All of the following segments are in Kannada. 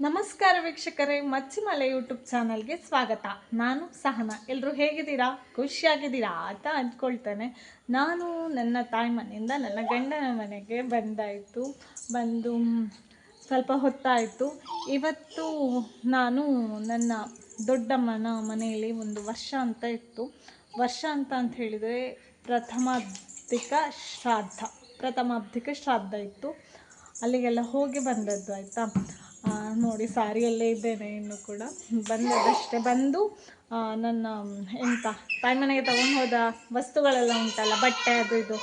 ನಮಸ್ಕಾರ ವೀಕ್ಷಕರೇ, ಮಚ್ಚಿಮಲೆ ಯೂಟ್ಯೂಬ್ ಚಾನಲ್ಗೆ ಸ್ವಾಗತ. ನಾನು ಸಹನ. ಎಲ್ಲರೂ ಹೇಗಿದ್ದೀರಾ? ಖುಷಿಯಾಗಿದ್ದೀರಾ? ಅಂತ ಅಂದ್ಕೊಳ್ತೇನೆ. ನಾನು ನನ್ನ ತಾಯಿ ಮನೆಯಿಂದ ನನ್ನ ಗಂಡನ ಮನೆಗೆ ಬಂದಾಯಿತು. ಬಂದು ಸ್ವಲ್ಪ ಹೊತ್ತಾಯಿತು. ಇವತ್ತು ನಾನು ನನ್ನ ದೊಡ್ಡಮ್ಮನ ಮನೆಯಲ್ಲಿ ಒಂದು ವರ್ಷ ಅಂತ ಇತ್ತು. ವರ್ಷ ಅಂತ ಅಂತ ಹೇಳಿದರೆ ಪ್ರಥಮಾಬ್ಧಿಕ ಶ್ರಾದ್ದ ಪ್ರಥಮಾಬ್ಧಿಕ ಶ್ರಾದ್ದ ಇತ್ತು. ಅಲ್ಲಿಗೆಲ್ಲ ಹೋಗಿ ಬಂದದ್ದು, ಆಯಿತಾ? ನೋಡಿ, ಸಾರಿಯಲ್ಲೇ ಇದ್ದೇನೆ ಇನ್ನು ಕೂಡ. ಬಂದದಷ್ಟೇ. ಬಂದು ನನ್ನ, ಎಂತ ತಾಯಿ ಮನೆಗೆ ತಗೊಂಡು ಹೋದ ವಸ್ತುಗಳೆಲ್ಲ ಉಂಟಲ್ಲ, ಬಟ್ಟೆ, ಅದು ಇದು.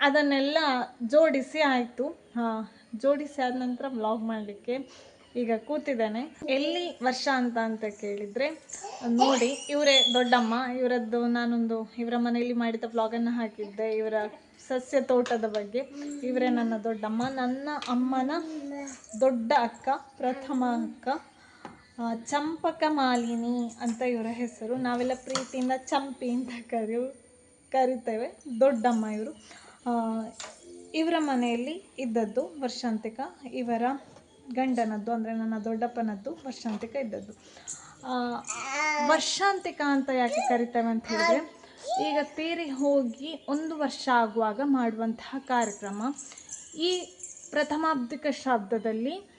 ಅದನ್ನೆಲ್ಲ ಜೋಡಿಸಿ ಆಯಿತು. ಜೋಡಿಸಿ ಆದ ನಂತರ ವ್ಲಾಗ್ ಮಾಡಲಿಕ್ಕೆ. ಈಗ ಕೂತಿದ್ದೇನೆ. ಎಲ್ಲಿ ವರ್ಷ ಅಂತ ಅಂತ ಕೇಳಿದರೆ, ನೋಡಿ, ಇವರೇ ದೊಡ್ಡಮ್ಮ, ಇವರದ್ದು ನಾನೊಂದು ಇವರ ಮನೆಯಲ್ಲಿ ಮಾಡಿದ ವ್ಲಾಗನ್ನು ಹಾಕಿದ್ದೆ. ಇವರ ಸಸ್ಯ ತೋಟದ ಬಗ್ಗೆ. ಇವರೇ ನನ್ನ ದೊಡ್ಡಮ್ಮ. ನನ್ನ ಅಮ್ಮನ ದೊಡ್ಡ ಅಕ್ಕ, ಪ್ರಥಮ ಅಕ್ಕ ಚಂಪಕ ಮಾಲಿನಿ ಅಂತ ಇವರ ಹೆಸರು. ನಾವೆಲ್ಲ ಪ್ರೀತಿಯಿಂದ ಚಂಪಿ ಅಂತ ಕರೆಯು, ಕರಿತೇವೆ. ದೊಡ್ಡಮ್ಮ ಇವರು. ಇವರ ಮನೆಯಲ್ಲಿ ಇದ್ದದ್ದು ವರ್ಷಾಂತಿಕ ಇವರ ಗಂಡನದ್ದು ಅಂದರೆ ನನ್ನ ದೊಡ್ಡಪ್ಪನದ್ದು ವರ್ಷಾಂತಿಕ ಇದ್ದದ್ದು. ವರ್ಷಾಂತಿಕ ಅಂತ ಯಾಕೆ ಕರಿತೇವೆ ಅಂತ ಹೇಳಿದ್ರೆ, ಈಗ ತೀರಿ ಹೋಗಿ ಒಂದು ವರ್ಷ ಆಗುವಾಗ ಮಾಡುವಂತಹ ಕಾರ್ಯಕ್ರಮ. ಈ ಪ್ರಥಮಾಬ್ದಿಕ ಶಬ್ದದಲ್ಲಿ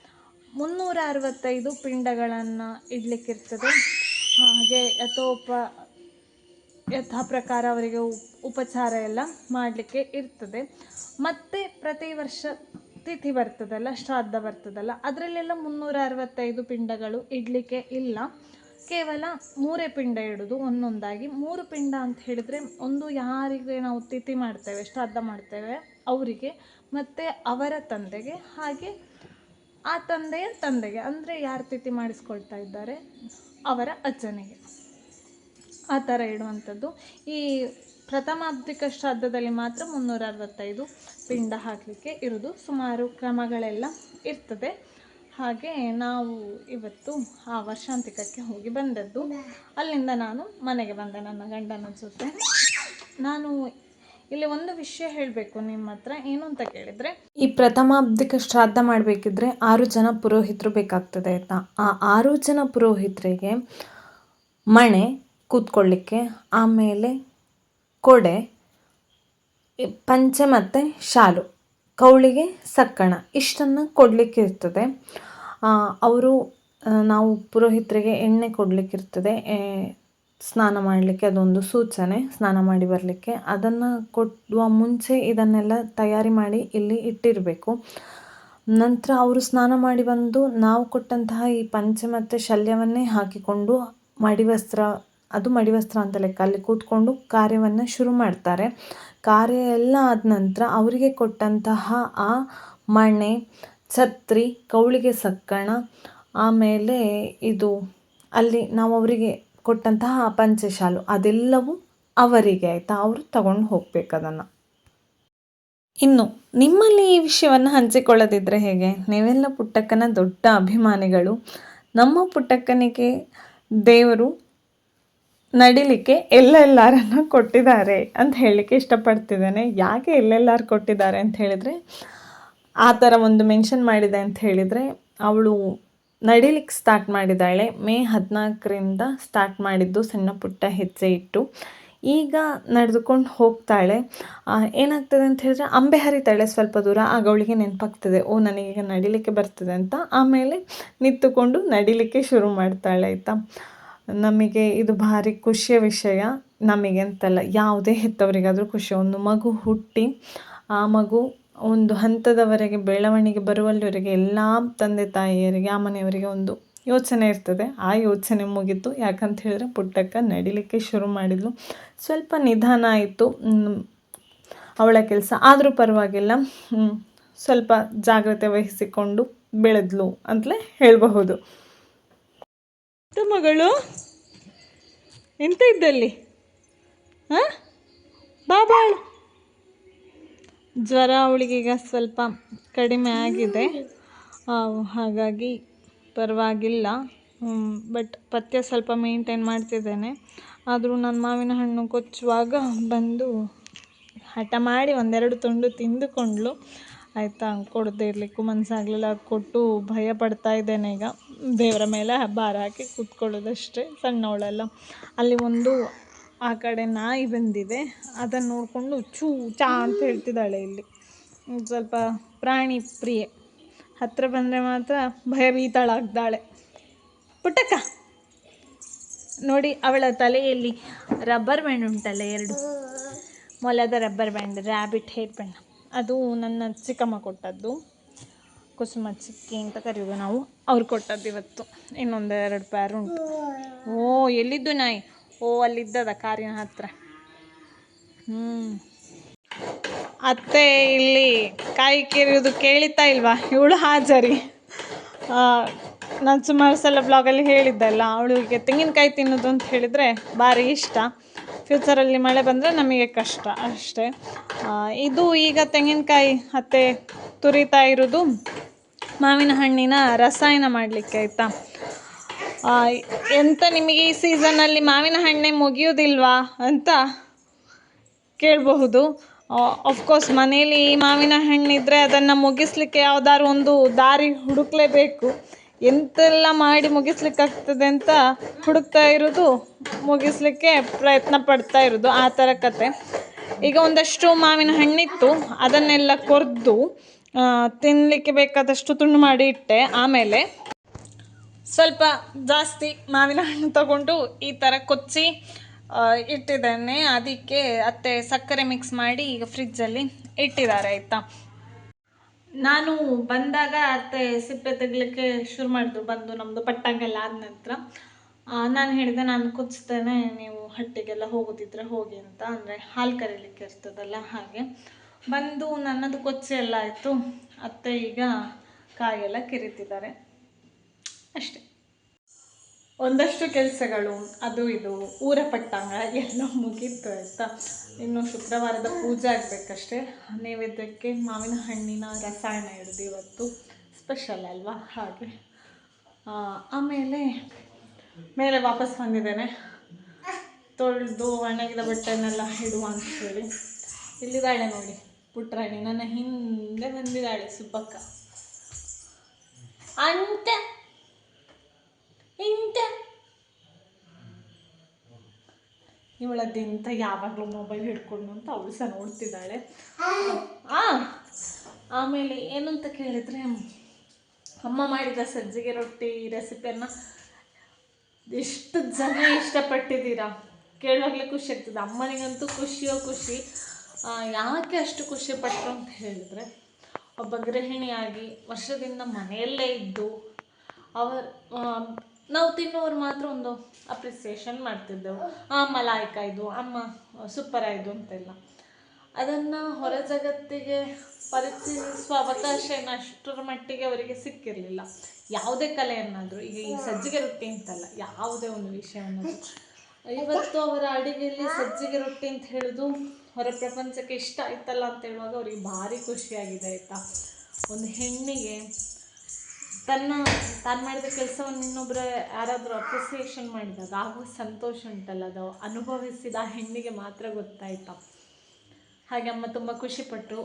ಮುನ್ನೂರ ಅರವತ್ತೈದು ಪಿಂಡಗಳನ್ನು ಇಡಲಿಕ್ಕಿರ್ತದೆ. ಹಾಗೆ ಯಥೋಪ, ಯಥಾ ಪ್ರಕಾರ ಅವರಿಗೆ ಉಪ್- ಉಪಚಾರ ಎಲ್ಲ ಮಾಡಲಿಕ್ಕೆ ಇರ್ತದೆ. ಮತ್ತು ಪ್ರತಿ ವರ್ಷ ತಿಥಿ ಬರ್ತದಲ್ಲ, ಶ್ರಾದ್ದ ಬರ್ತದಲ್ಲ, ಅದರಲ್ಲೆಲ್ಲ ಮುನ್ನೂರ ಅರವತ್ತೈದು ಪಿಂಡಗಳು ಇಡಲಿಕ್ಕೆ ಇಲ್ಲ. ಕೇವಲ ಮೂರೇ ಪಿಂಡ ಇಡೋದು ಒಂದೊಂದಾಗಿ. ಮೂರು ಪಿಂಡ ಅಂತ ಹೇಳಿದರೆ ಒಂದು ಯಾರಿಗೆ ನಾವು ತಿಥಿ ಮಾಡ್ತೇವೆ, ಶ್ರಾದ್ದ ಮಾಡ್ತೇವೆ, ಅವರಿಗೆ, ಮತ್ತು ಅವರ ತಂದೆಗೆ, ಹಾಗೆ ಆ ತಂದೆಯ ತಂದೆಗೆ. ಅಂದರೆ ಯಾರು ತಿಥಿ ಮಾಡಿಸ್ಕೊಳ್ತಾ ಇದ್ದಾರೆ? ಅವರ ಅಜ್ಜನಿಗೆ. ಆ ಥರ ಇಡುವಂಥದ್ದು. ಈ ಪ್ರಥಮಾಬ್ದಿಕ ಶ್ರಾದ್ದದಲ್ಲಿ ಮಾತ್ರ ಮುನ್ನೂರ ಅರವತ್ತೈದು ಪಿಂಡ ಹಾಕಲಿಕ್ಕೆ ಇರೋದು ಸುಮಾರು ಕ್ರಮಗಳೆಲ್ಲ ಇರ್ತದೆ. ಹಾಗೆ ನಾವು ಇವತ್ತು ಆ ವರ್ಷಾಂತಿಕಕ್ಕೆ ಹೋಗಿ ಬಂದದ್ದು. ಅಲ್ಲಿಂದ ನಾನು ಮನೆಗೆ ಬಂದೆ ನನ್ನ ಗಂಡನ ಜೊತೆ. ನಾನು ಇಲ್ಲಿ ಒಂದು ವಿಷಯ ಹೇಳಬೇಕು ನಿಮ್ಮ ಹತ್ರ. ಏನು ಅಂತ ಕೇಳಿದರೆ, ಈ ಪ್ರಥಮಾಬ್ದಿಕ ಶ್ರಾದ್ದ ಮಾಡಬೇಕಿದ್ರೆ ಆರು ಜನ ಪುರೋಹಿತರು ಬೇಕಾಗ್ತದೆ ಆಯಿತಾ ಆ ಆರು ಜನ ಪುರೋಹಿತರಿಗೆ ಮಣೆ ಕೂತ್ಕೊಳ್ಳಿಕ್ಕೆ, ಆಮೇಲೆ ಕೊಡೆ, ಪಂಚೆ ಮತ್ತು ಶಾಲು. ಕೌಳಿಗೆ ಸಕ್ಕಣ. ಇಷ್ಟನ್ನು ಕೊಡಲಿಕ್ಕಿರ್ತದೆ ಅವರು ನಾವು ಪುರೋಹಿತರಿಗೆ ಎಣ್ಣೆ ಕೊಡಲಿಕ್ಕಿರ್ತದೆ ಸ್ನಾನ ಮಾಡಲಿಕ್ಕೆ ಅದೊಂದು ಸೂಚನೆ. ಸ್ನಾನ ಮಾಡಿ ಬರಲಿಕ್ಕೆ. ಅದನ್ನು ಕೊಡುವ ಮುಂಚೆ ಇದನ್ನೆಲ್ಲ ತಯಾರಿ ಮಾಡಿ ಇಲ್ಲಿ ಇಟ್ಟಿರಬೇಕು. ನಂತರ ಅವರು ಸ್ನಾನ ಮಾಡಿ ಬಂದು ನಾವು ಕೊಟ್ಟಂತಹ ಈ ಪಂಚೆ ಮತ್ತು ಶಲ್ಯವನ್ನೇ ಹಾಕಿಕೊಂಡು ಮಡಿವಸ್ತ್ರ ಅದು ಮಡಿವಸ್ತ್ರ ಅಂತ ಲೆಕ್ಕ ಅಲ್ಲಿ ಕೂತ್ಕೊಂಡು ಕಾರ್ಯವನ್ನು ಶುರು ಮಾಡ್ತಾರೆ. ಕಾರ್ಯ ಎಲ್ಲ ಆದ ನಂತರ ಅವರಿಗೆ ಕೊಟ್ಟಂತಹ ಆ ಮಣೆ, ಛತ್ರಿ, ಕೌಳಿಗೆ ಸಕ್ಕಣ, ಆಮೇಲೆ ಇದು ಅಲ್ಲಿ ನಾವು ಅವರಿಗೆ ಕೊಟ್ಟಂತಹ ಪಂಚಶಾಲು ಅದೆಲ್ಲವೂ ಅವರಿಗೆ ಆಯಿತಾ? ಅವರು ತಗೊಂಡು ಹೋಗ್ಬೇಕು ಅದನ್ನು. ಇನ್ನು ನಿಮ್ಮಲ್ಲಿ ಈ ವಿಷಯವನ್ನು ಹಂಚಿಕೊಳ್ಳದಿದ್ದರೆ ಹೇಗೆ? ನೀವೆಲ್ಲ ಪುಟ್ಟಕ್ಕನ ದೊಡ್ಡ ಅಭಿಮಾನಿಗಳು. ನಮ್ಮ ಪುಟ್ಟಕ್ಕನಿಗೆ ದೇವರು ನಡಿಲಿಕ್ಕೆ ಎಲ್ಲೆಲ್ಲಾರನ್ನು ಕೊಟ್ಟಿದ್ದಾರೆ ಅಂತ ಹೇಳಲಿಕ್ಕೆ ಇಷ್ಟಪಡ್ತಿದ್ದೇನೆ. ಯಾಕೆ ಎಲ್ಲೆಲ್ಲಾರು ಕೊಟ್ಟಿದ್ದಾರೆ ಅಂತ ಹೇಳಿದರೆ, ಆ ಥರ ಒಂದು ಮೆನ್ಷನ್ ಮಾಡಿದೆ ಅಂತ ಹೇಳಿದರೆ, ಅವಳು ನಡಿಲಿಕ್ಕೆ ಸ್ಟಾರ್ಟ್ ಮಾಡಿದ್ದಾಳೆ. ಮೇ ಹದಿನಾಲ್ಕರಿಂದ ಸ್ಟಾರ್ಟ್ ಮಾಡಿದ್ದು ಸಣ್ಣ ಪುಟ್ಟ ಹೆಜ್ಜೆ ಇಟ್ಟು. ಈಗ ನಡೆದುಕೊಂಡು ಹೋಗ್ತಾಳೆ. ಏನಾಗ್ತದೆ ಅಂತ ಹೇಳಿದ್ರೆ, ಅಂಬೆ ಹರಿತಾಳೆ ಸ್ವಲ್ಪ ದೂರ. ಆಗ ಅವಳಿಗೆ ನೆನಪಾಗ್ತದೆ, ಓ, ನನಗೀಗ ನಡಿಲಿಕ್ಕೆ ಬರ್ತದೆ ಅಂತ. ಆಮೇಲೆ ನಿಂತುಕೊಂಡು ನಡಿಲಿಕ್ಕೆ ಶುರು ಮಾಡ್ತಾಳೆ, ಆಯಿತಾ? ನಮಗೆ ಇದು ಭಾರಿ ಖುಷಿಯ ವಿಷಯ ನಮಗೆ ಅಂತಲ್ಲ. ಯಾವುದೇ ಹೆತ್ತವರಿಗಾದರೂ ಖುಷಿ. ಒಂದು ಮಗು ಹುಟ್ಟಿ, ಆ ಮಗು ಒಂದು ಹಂತದವರೆಗೆ, ಬೆಳವಣಿಗೆ ಬರುವಲ್ಲಿವರೆಗೆ ಎಲ್ಲ ತಂದೆ ತಾಯಿಯರಿಗೆ, ಆ ಮನೆಯವರಿಗೆ ಒಂದು ಯೋಚನೆ ಇರ್ತದೆ. ಆ ಯೋಚನೆ ಮುಗೀತು. ಯಾಕಂತ ಹೇಳಿದ್ರೆ ಪುಟ್ಟಕ್ಕ ನಡಿಲಿಕ್ಕೆ ಶುರು ಮಾಡಿದ್ಲು. ಸ್ವಲ್ಪ ನಿಧಾನ ಆಯಿತು. ಅವಳ ಕೆಲಸ. ಆದರೂ ಪರವಾಗಿಲ್ಲ. ಸ್ವಲ್ಪ ಜಾಗ್ರತೆ ವಹಿಸಿಕೊಂಡು ಬೆಳೆದ್ಲು ಅಂತಲೇ ಹೇಳಬಹುದು. ಮಗಳು. ಎಂತ ಇದ್ದಲ್ಲಿ? ಹಾಂ? ಬಾ ಬಾಳು ಜ್ವರ ಅವಳಿಗೀಗ ಸ್ವಲ್ಪ ಕಡಿಮೆ ಆಗಿದೆ. ಹಾಗಾಗಿ ಪರವಾಗಿಲ್ಲ. ಬಟ್ ಪಥ್ಯ ಸ್ವಲ್ಪ ಮೇಂಟೈನ್ ಮಾಡ್ತಿದ್ದೇನೆ. ಆದರೂ ನನ್ನ ಮಾವಿನ ಹಣ್ಣು ಕೊಚ್ಚುವಾಗ ಬಂದು ಹಠ ಮಾಡಿ ಒಂದೆರಡು ತುಂಡು ತಿಂದುಕೊಂಡ್ಳು. ಆಯಿತಾ, ಕೊಡದೇ ಇರಲಿಕ್ಕೂ ಮನಸ್ಸಾಗಲಿಲ್ಲ ಕೊಟ್ಟು ಭಯ ಪಡ್ತಾ ಇದ್ದೇನೆ ಈಗ. ದೇವರ ಮೇಲೆ ಭಾರ ಹಾಕಿ ಕೂತ್ಕೊಳ್ಳೋದಷ್ಟೇ ಸಣ್ಣವಳೆಲ್ಲ. ಅಲ್ಲಿ ಒಂದು ಆ ಕಡೆ ನಾಯಿ ಬಂದಿದೆ. ಅದನ್ನು ನೋಡಿಕೊಂಡು ಚೂ ಚಾ ಅಂತ ಹೇಳ್ತಿದ್ದಾಳೆ ಇಲ್ಲಿ. ಸ್ವಲ್ಪ ಪ್ರಾಣಿ ಪ್ರಿಯೆ. ಹತ್ತಿರ ಬಂದರೆ ಮಾತ್ರ ಭಯಭೀತಳಾಗ್ತಾಳೆ. ಪುಟ್ಟಕ್ಕ! ನೋಡಿ ಅವಳ ತಲೆಯಲ್ಲಿ ರಬ್ಬರ್ ಬ್ಯಾಂಡ್ ಉಂಟಲ್ಲ ಎರಡು. ಮೊಲದ rubber band rabbit hair band ಅದು ನನ್ನ ಚಿಕ್ಕಮ್ಮ ಕೊಟ್ಟದ್ದು. ಕುಸುಮ ಚಿಕ್ಕಿ ಅಂತ ಕರೆಯೋದು ನಾವು. ಅವ್ರು ಕೊಟ್ಟದ್ದು ಇವತ್ತು. ಇನ್ನೊಂದು ಎರಡು ಪ್ಯಾರ್ ಉಂಟು. ಓ, ಎಲ್ಲಿದ್ದು ನಾಯಿ? ಓ, ಅಲ್ಲಿದ್ದದ ಕಾರಿನ ಹತ್ರ. ಹ್ಞೂ ಅತ್ತೆ ಇಲ್ಲಿ ಕಾಯಿ ಕೇರಿಯೋದು ಕೇಳಿತಾ ಇಲ್ವಾ? ಇವಳು ಹಾಜರಿ. ನಾನು ಸುಮಾರು ಸಲ ಬ್ಲಾಗಲ್ಲಿ ಹೇಳಿದ್ದಲ್ಲ ಅವಳಿಗೆ ತೆಂಗಿನಕಾಯಿ ತಿನ್ನೋದು ಅಂತ ಹೇಳಿದರೆ ಭಾರಿ ಇಷ್ಟ. ಫ್ಯೂಚರಲ್ಲಿ ಮಳೆ ಬಂದರೆ ನಮಗೆ ಕಷ್ಟ ಅಷ್ಟೇ. ಇದು ಈಗ ತೆಂಗಿನಕಾಯಿ ಅತ್ತೆ ತುರಿತಾ ಇರೋದು. ಮಾವಿನ ಹಣ್ಣಿನ ರಸಾಯನ ಮಾಡಲಿಕ್ಕೆ ಆಯಿತಾ? ಎಂತ ನಿಮಗೆ ಈ ಸೀಸನಲ್ಲಿ ಮಾವಿನ ಹಣ್ಣೆ ಮುಗಿಯೋದಿಲ್ವಾ ಅಂತ ಕೇಳಬಹುದು. ಅಫ್ಕೋರ್ಸ್ ಮನೇಲಿ ಮಾವಿನ ಹಣ್ಣಿದ್ರೆ ಅದನ್ನು ಮುಗಿಸ್ಲಿಕ್ಕೆ ಯಾವುದಾದ್ರು ಒಂದು ದಾರಿ ಹುಡುಕ್ಲೇಬೇಕು. ಎಂತೆಲ್ಲ ಮಾಡಿ ಮುಗಿಸ್ಲಿಕ್ಕಾಗ್ತದೆ ಅಂತ ಹುಡುಕ್ತಾ ಇರೋದು, ಮುಗಿಸ್ಲಿಕ್ಕೆ ಪ್ರಯತ್ನ ಪಡ್ತಾ ಇರೋದು. ಆ ಥರ ಕತೆ. ಈಗ ಒಂದಷ್ಟು ಮಾವಿನ ಹಣ್ಣಿತ್ತು, ಅದನ್ನೆಲ್ಲ ಕೊರೆದು ತಿನ್ನಲಿಕ್ಕೆ ಬೇಕಾದಷ್ಟು ತುಂಡು ಮಾಡಿ ಇಟ್ಟೆ. ಆಮೇಲೆ ಸ್ವಲ್ಪ ಜಾಸ್ತಿ ಮಾವಿನ ಹಣ್ಣು ತಗೊಂಡು ಈ ಥರ ಕೊಚ್ಚಿ ಇಟ್ಟಿದ್ದೇನೆ. ಅದಕ್ಕೆ ಅತ್ತೆ ಸಕ್ಕರೆ ಮಿಕ್ಸ್ ಮಾಡಿ ಈಗ ಫ್ರಿಜ್ಜಲ್ಲಿ ಇಟ್ಟಿದ್ದಾರೆ, ಆಯಿತಾ? ನಾನು ಬಂದಾಗ ಅತ್ತೆ ಸಿಪ್ಪೆ ತೆಗಿಲಿಕ್ಕೆ ಶುರು ಮಾಡಿದ್ರು ಬಂದು ನಮ್ಮದು ಪಟ್ಟಂಗೆಲ್ಲ ಆದ ನಂತರ. ನಾನು ಹೇಳಿದೆ, ನಾನು ಕೊಚ್ತೇನೆ ನೀವು ಹಟ್ಟಿಗೆಲ್ಲ ಹೋಗೋದಿದ್ರೆ ಹೋಗಿ ಅಂತ. ಅಂದರೆ ಹಾಲು ಕರೀಲಿಕ್ಕೆ ಇರ್ತದಲ್ಲ ಹಾಗೆ. ಬಂದು ನನ್ನದು ಕೊಚ್ಚೆ ಎಲ್ಲ ಆಯಿತು. ಅತ್ತೆ ಈಗ ಕಾಯೆಲ್ಲ ಕೆರಿತಿದ್ದಾರೆ. ಅಷ್ಟೆ. ಒಂದಷ್ಟು ಕೆಲಸಗಳು, ಅದು ಇದು, ಊರ ಪಟ್ಟಾಂಗ ಎಲ್ಲ ಮುಗೀತು ಆಯಿತಾ? ಇನ್ನು ಶುಕ್ರವಾರದ ಪೂಜೆ ಆಗಬೇಕಷ್ಟೇ. ನೈವೇದ್ಯಕ್ಕೆ ಮಾವಿನ ಹಣ್ಣಿನ ರಸಾಯನ ಹಿಡಿದು ಇವತ್ತು ಸ್ಪೆಷಲ್ ಅಲ್ವಾ? ಹಾಗೆ. ಆಮೇಲೆ ಮೇಲೆ ವಾಪಸ್ ಬಂದಿದ್ದೇನೆ. ತೊಳೆದು ಒಣಗಿದ ಬಟ್ಟೆನೆಲ್ಲ ಇಡುವ ಅಂತ ಹೇಳಿ. ಇಲ್ಲಿದ್ದಾಳೆ ನೋಡಿ. ಪುಟ್ರಾಣಿ ನನ್ನ ಹಿಂದೆ ಬಂದಿದ್ದಾಳೆ ಸುಬ್ಬಕ್ಕ. ಅಂತ. ಇಂತ. ಇವಳದ್ದೆಂತ ಯಾವಾಗಲೂ ಮೊಬೈಲ್ ಹಿಡ್ಕೊಂಡು ಅಂತ ಅವಳು ಸಹ ನೋಡ್ತಿದ್ದಾಳೆ. ಆ, ಆಮೇಲೆ ಏನಂತ ಕೇಳಿದ್ರೆ, ಅಮ್ಮ ಮಾಡಿದ ಸಜ್ಜಿಗೆ ರೊಟ್ಟಿ ರೆಸಿಪಿಯನ್ನು ಎಷ್ಟು ಜನ ಇಷ್ಟಪಟ್ಟಿದ್ದೀರಾ? ಕೇಳುವಾಗಲೇ ಖುಷಿ ಆಗ್ತದೆ. ಅಮ್ಮನಿಗಂತೂ ಖುಷಿಯೋ ಖುಷಿ. ಯಾಕೆ ಅಷ್ಟು ಖುಷಿಪಟ್ಟರು ಅಂತ ಹೇಳಿದ್ರೆ, ಒಬ್ಬ ಗೃಹಿಣಿಯಾಗಿ ವರ್ಷದಿಂದ ಮನೆಯಲ್ಲೇ ಇದ್ದು, ಅವರ್ ನಾವು ತಿನ್ನೋರು ಮಾತ್ರ ಒಂದು ಅಪ್ರಿಸಿಯೇಷನ್ ಮಾಡ್ತಿದ್ದೆವು. ಆ ಮಲಾಯ್ಕ ಇದು, ಅಮ್ಮ ಸೂಪರ್ ಆಯಿತು ಅಂತೆಲ್ಲ. ಅದನ್ನು ಹೊರ ಜಗತ್ತಿಗೆ ಪರಿಚಯಿಸುವ ಅವಕಾಶ ಏನು ಅಷ್ಟರ ಮಟ್ಟಿಗೆ ಅವರಿಗೆ ಸಿಕ್ಕಿರಲಿಲ್ಲ. ಯಾವುದೇ ಕಲೆಯನ್ನಾದರೂ ಈಗ ಈ ಸಜ್ಜಿಗೆ ರೊಟ್ಟಿ ಅಂತಲ್ಲ, ಯಾವುದೇ ಒಂದು ವಿಷಯವನ್ನು ಇವತ್ತು ಅವರ ಅಡುಗೆಯಲ್ಲಿ ಸಜ್ಜಿಗೆ ರೊಟ್ಟಿ ಅಂತ ಹೇಳೋದು ಹೊರ ಪ್ರಪಂಚಕ್ಕೆ ಇಷ್ಟ ಆಯ್ತಲ್ಲ ಅಂತ ಹೇಳುವಾಗ ಅವರಿಗೆ ಭಾರಿ ಖುಷಿಯಾಗಿದೆ ಆಯಿತಾ? ಒಂದು ಹೆಣ್ಣಿಗೆ ತನ್ನ, ತಾನು ಮಾಡಿದ ಕೆಲಸವನ್ನು ಇನ್ನೊಬ್ಬರ ಯಾರಾದರೂ ಅಪ್ರಿಸಿಯೇಷನ್ ಮಾಡಿದಾಗ ಆಗುವ ಸಂತೋಷ ಉಂಟಲ್ಲ ಅದು ಅನುಭವಿಸಿದ ಹೆಣ್ಣಿಗೆ ಮಾತ್ರ ಗೊತ್ತಾಯ್ತಾ? ಹಾಗೆ ಅಮ್ಮ ತುಂಬ ಖುಷಿಪಟ್ಟರು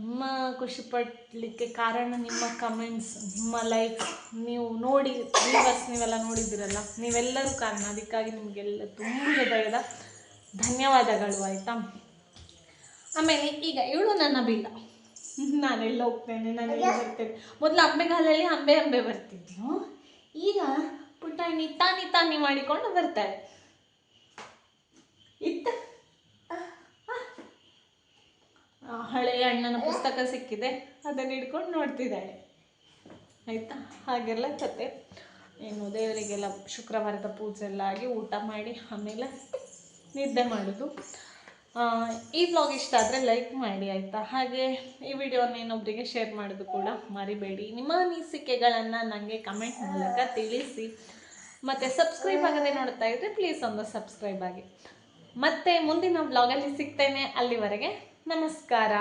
ಅಮ್ಮ ಖುಷಿಪಡಲಿಕ್ಕೆ ಕಾರಣ ನಿಮ್ಮ ಕಮೆಂಟ್ಸ್ ನಿಮ್ಮ ಲೈಕ್ ನೀವು ನೋಡಿ ವ್ಯೂವರ್ಸ್ ನೀವೆಲ್ಲ ನೋಡಿದ್ದೀರಲ್ಲ, ನೀವೆಲ್ಲರೂ ಕಾರಣ. ಅದಕ್ಕಾಗಿ ನಿಮಗೆಲ್ಲ ತುಂಬ ಹೃದಯದ ಧನ್ಯವಾದಗಳು ಆಯಿತಾ? ಆಮೇಲೆ ಈಗ ಇವಳು ನನ್ನ ಬೀಗ ಎಲ್ಲ ಹೋಗ್ತೇನೆ? ನಾನೆಲ್ಲ ಬರ್ತೇನೆ? ಮೊದಲು ಅಂಬೆಗಾಲಲ್ಲಿ ಅಂಬೆ ಅಂಬೆ ಬರ್ತಿದ್ಲು. ಈಗ ಪುಟಾಣಿ ತಾನಿ ತಾನಿ ಮಾಡಿಕೊಂಡು ಬರ್ತಾರೆ. ಇತ್ತ? ಹಳೆಯ ಅಣ್ಣನ ಪುಸ್ತಕ ಸಿಕ್ಕಿದೆ. ಅದನ್ನು ಹಿಡ್ಕೊಂಡು ನೋಡ್ತಿದ್ದಾಳೆ. ಆಯಿತಾ? ಹಾಗೆಲ್ಲ ಕತೆ. ಏನು ದೇವರಿಗೆಲ್ಲ ಶುಕ್ರವಾರದ ಪೂಜೆ ಎಲ್ಲ ಆಗಿ ಊಟ ಮಾಡಿ ಆಮೇಲೆ ನಿದ್ದೆ ಮಾಡೋದು. ಈ ಬ್ಲಾಗ್ ಇಷ್ಟ ಆದರೆ ಲೈಕ್ ಮಾಡಿ ಆಯಿತಾ? ಹಾಗೆ ಈ ವಿಡಿಯೋನ ಇನ್ನೊಬ್ಬರಿಗೆ ಶೇರ್ ಮಾಡೋದು ಕೂಡ ಮರಿಬೇಡಿ. ನಿಮ್ಮ ಅನಿಸಿಕೆಗಳನ್ನು ನನಗೆ ಕಮೆಂಟ್ ಮೂಲಕ ತಿಳಿಸಿ. ಮತ್ತು ಸಬ್ಸ್ಕ್ರೈಬ್ ಆಗದೆ ನೋಡ್ತಾ ಇದ್ದರೆ ಪ್ಲೀಸ್ ಒಂದು ಸಬ್ಸ್ಕ್ರೈಬ್ ಆಗಿ. ಮತ್ತೆ ಮುಂದಿನ ಬ್ಲಾಗಲ್ಲಿ ಸಿಗ್ತೇನೆ. ಅಲ್ಲಿವರೆಗೆ ನಮಸ್ಕಾರ.